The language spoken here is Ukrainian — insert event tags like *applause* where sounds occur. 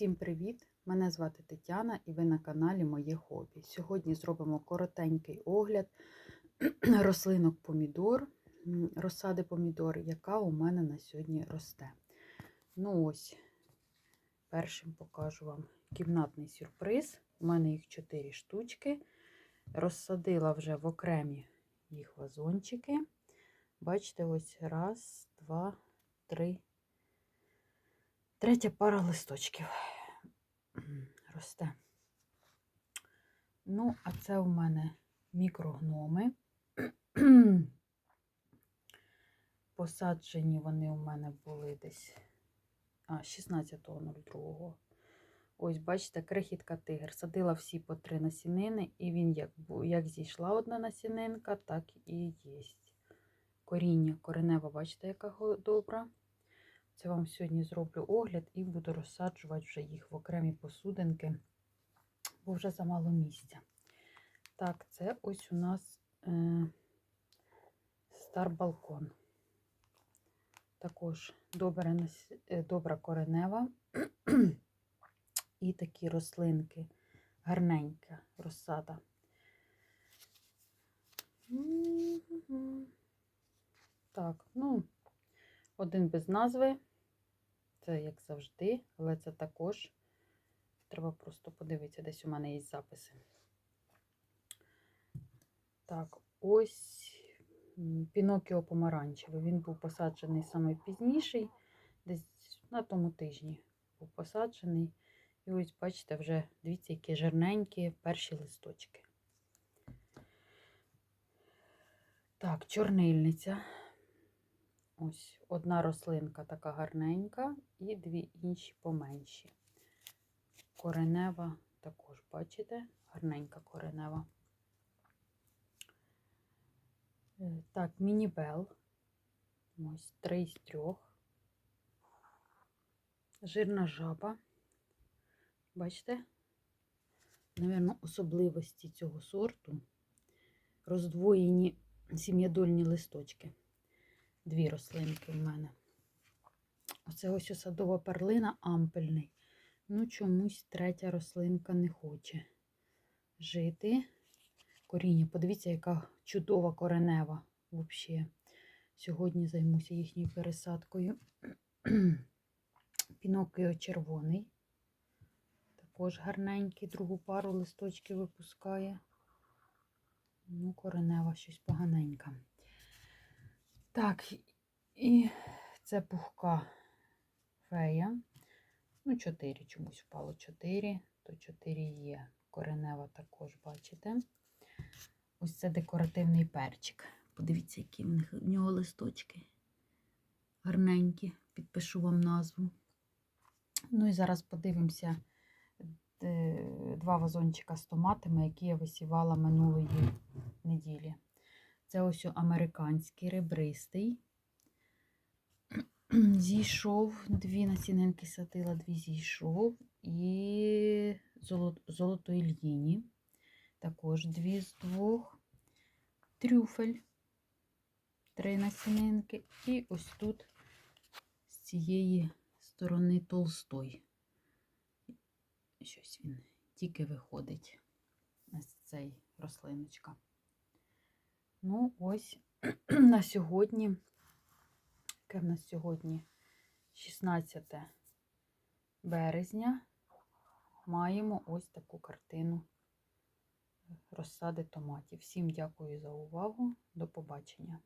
Всім привіт! Мене звати Тетяна і ви на каналі Моє Хобі. Сьогодні зробимо коротенький огляд *clears throat* рослинок помідор, розсади помідор, яка у мене на сьогодні росте. Ну ось, першим покажу вам кімнатний сюрприз. У мене їх 4 штучки. Розсадила вже в окремі їх вазончики. Бачите, ось раз, два, три. Третя пара листочків росте. Ну, а це у мене мікрогноми. *clears throat* Посаджені вони у мене були десь а, 16.02. Ось, бачите, крихітка тигр. Садила всі по три насінини, і він як, як зійшла одна насінинка, так і є. Коріння коренева, бачите, яка добра. Це вам сьогодні зроблю огляд і буду розсаджувати вже їх в окремі посудинки, бо вже замало місця. Так, це ось у нас е, стар балкон. Також добра, е, добра коренева і такі рослинки, гарненька розсада. Так, ну, один без назви. Це як завжди, але це також треба просто подивитися, десь у мене є записи. Так, ось Пінокіо помаранчевий. Він був посаджений саме пізніший, десь на тому тижні був посаджений. І ось, бачите, вже дивіться, які жирненькі перші листочки. Так, чорнильниця. Ось одна рослинка така гарненька, і дві інші поменші. Коренева також, бачите, гарненька коренева. Е, Так, мінібел. Ось три з трьох. Жирна жаба. Бачите? Навірно, особливості цього сорту роздвоєні сім'ядольні листочки дві рослинки в мене. Оце ось садова перлина ампельний. Ну, чомусь третя рослинка не хоче жити. Коріння, подивіться, яка чудова коренева взагалі. Сьогодні займуся їхньою пересадкою. *clears throat* Пінокіо червоний. Також гарненький, другу пару листочків випускає. Ну, коренева щось поганенька. Так, і це пухка фея. Ну, 4 чомусь впало 4, то 4 є. Коренева також, бачите. Ось це декоративний перчик. Подивіться, які в, них, в нього листочки. Гарненькі, підпишу вам назву. Ну і зараз подивимося е, два вазончика з томатами, які я висівала минулої неділі. Це ось американський ребристий. Зійшов, дві насінинки садила, дві зійшов. І золотої льїні. Також дві з двох. Трюфель. Три насінинки. І ось тут з цієї сторони толстой. Щось він тільки виходить ось цей рослиночка. Ну, ось *clears throat* на сьогодні, яке в нас сьогодні 16 березня, маємо ось таку картину розсади томатів. Всім дякую за увагу. До побачення.